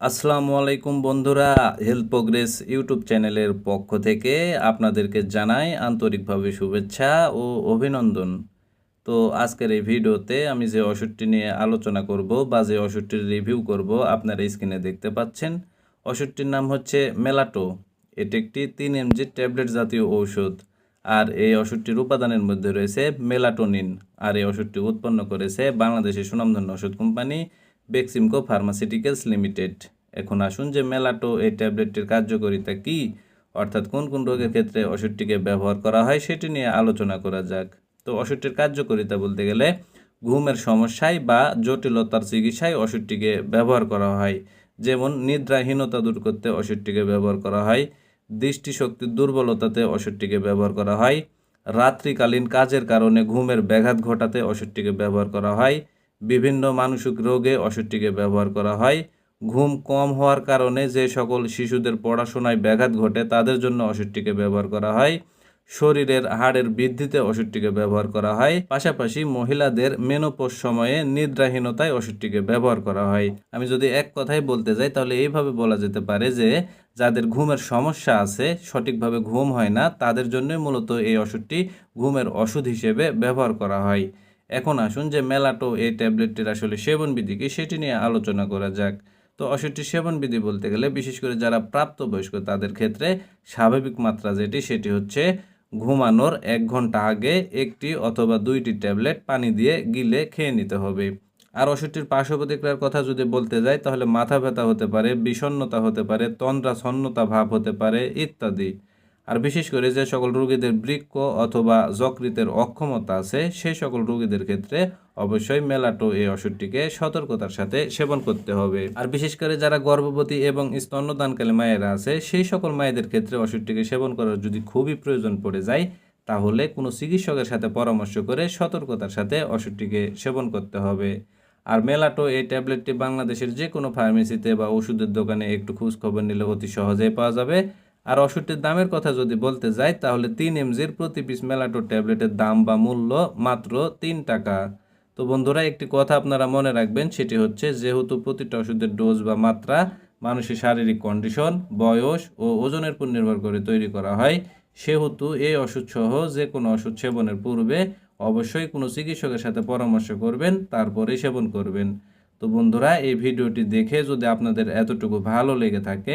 আসসালামু আলাইকুম বন্ধুরা হেলথ প্রোগ্রেস ইউটিউব চ্যানেলের পক্ষ থেকে আপনাদেরকে জানাই আন্তরিকভাবে শুভেচ্ছা ও অভিনন্দন। তো আজকের এই ভিডিওতে আমি যে ওষুধটি নিয়ে আলোচনা করব বা যে ওষুধটির রিভিউ করব আপনারা স্ক্রিনে দেখতে পাচ্ছেন, ওষুধটির নাম হচ্ছে মেলাটো। এটি একটি তিন এমজি ট্যাবলেট জাতীয় ঔষধ আর এই ওষুধটির উপাদানের মধ্যে রয়েছে মেলাটোনিন আর এই ওষুধটি উৎপন্ন করেছে বাংলাদেশের সুনামধন্য ওষুধ কোম্পানি বেক্সিমকো ফার্মাসিউটিক্যালস লিমিটেড এখন আসুন যে মেলাটো এই ট্যাবলেটটির কার্যকারিতা কি, অর্থাৎ কোন কোন রোগের ক্ষেত্রে ওষুধটিকে ব্যবহার করা হয় সেটি নিয়ে আলোচনা করা যাক। তো ওষুধটির কার্যকারিতা বলতে গেলে ঘুমের সমস্যায় বা জটিলতার চিকিৎসায় ওষুধটিকে ব্যবহার করা হয়। যেমন নিদ্রাহীনতা দূর করতে ওষুধটিকে ব্যবহার করা হয় দৃষ্টিশক্তির দুর্বলতাতে ওষুধটিকে ব্যবহার করা হয়, রাত্রিকালীন কাজের কারণে ঘুমের ব্যাঘাত ঘটাতে ওষুধটিকে ব্যবহার করা হয় বিভিন্ন মানসিক রোগে ওষুধটিকে ব্যবহার করা হয়। ঘুম কম হওয়ার কারণে যে সকল শিশুদের পড়াশোনায় ব্যাঘাত ঘটে, তাদের জন্য ওষুধটিকে ব্যবহার করা হয়। শরীরের হাড়ের বৃদ্ধিতে ওষুধটিকে ব্যবহার করা হয়। পাশাপাশি মহিলাদের মেনোপোষ সময়ে নিদ্রাহীনতায় ওষুধটিকে ব্যবহার করা হয়। আমি যদি এক কথায় বলতে যাই, তাহলে এইভাবে বলা যেতে পারে যে, যাদের ঘুমের সমস্যা আছে, সঠিকভাবে ঘুম হয় না, তাদের জন্য মূলত এই ওষুধটি ঘুমের ওষুধ হিসেবে ব্যবহার করা হয়। এখন আসুন যে মেলাটো এই ট্যাবলেটটির আসলে সেবনবিধি কি সেটি নিয়ে আলোচনা করা যাক। তো ওষুধটির সেবনবিধি বলতে গেলে বিশেষ করে যারা প্রাপ্তবয়স্ক তাদের ক্ষেত্রে স্বাভাবিক মাত্রা যেটি সেটি হচ্ছে ঘুমানোর এক ঘণ্টা আগে একটি অথবা দুইটি ট্যাবলেট পানি দিয়ে গিলে খেয়ে নিতে হবে। আর ওষুধটির পার্শ্ব প্রতিক্রিয়ার কথা যদি বলতে যাই, তাহলে মাথা ব্যথা হতে পারে, বিষণ্ণতা হতে পারে তন্দ্রা ছন্নতা ভাব হতে পারে ইত্যাদি। আর বিশেষ করে যে সকল রোগীদের বৃক্ক অথবা যকৃতের অক্ষমতা আছে সেই সকল রোগীদের ক্ষেত্রে অবশ্যই মেলাটো এই ওষুধটিকে সতর্কতার সাথে সেবন করতে হবে। আর বিশেষ করে যারা গর্ভবতী এবং স্তন্যদানকালী মায়েরা আছে, সেই সকল মায়েদের ক্ষেত্রে ওষুধটিকে সেবন করার যদি খুবই প্রয়োজন পড়ে যায়, তাহলে কোনো চিকিৎসকের সাথে পরামর্শ করে সতর্কতার সাথে ওষুধটিকে সেবন করতে হবে। আর মেলাটো এই ট্যাবলেটটি বাংলাদেশের যে কোনো ফার্মেসিতে বা ওষুধের দোকানে একটু খোঁজ খবর নিলে অতি সহজেই পাওয়া যাবে। আর ওষুধটির দামের কথা যদি বলতে যাই, তাহলে তিন এমজির প্রতি পিস মেলাটো ট্যাবলেটের দাম বা মূল্য মাত্র তিন টাকা। তো বন্ধুরা, একটি কথা আপনারা মনে রাখবেন, সেটি হচ্ছে যেহেতু প্রতিটা ওষুধের ডোজ বা মাত্রা মানুষের শারীরিক কন্ডিশন, বয়স ও ওজনের উপর নির্ভর করে তৈরি করা হয়, সেহেতু এই ওষুধ সহ যে কোনো ওষুধ সেবনের পূর্বে অবশ্যই কোনো চিকিৎসকের সাথে পরামর্শ করবেন, তারপরে সেবন করবেন। তো বন্ধুরা, এই ভিডিওটি দেখে যদি আপনাদের এতটুকু ভালো লেগে থাকে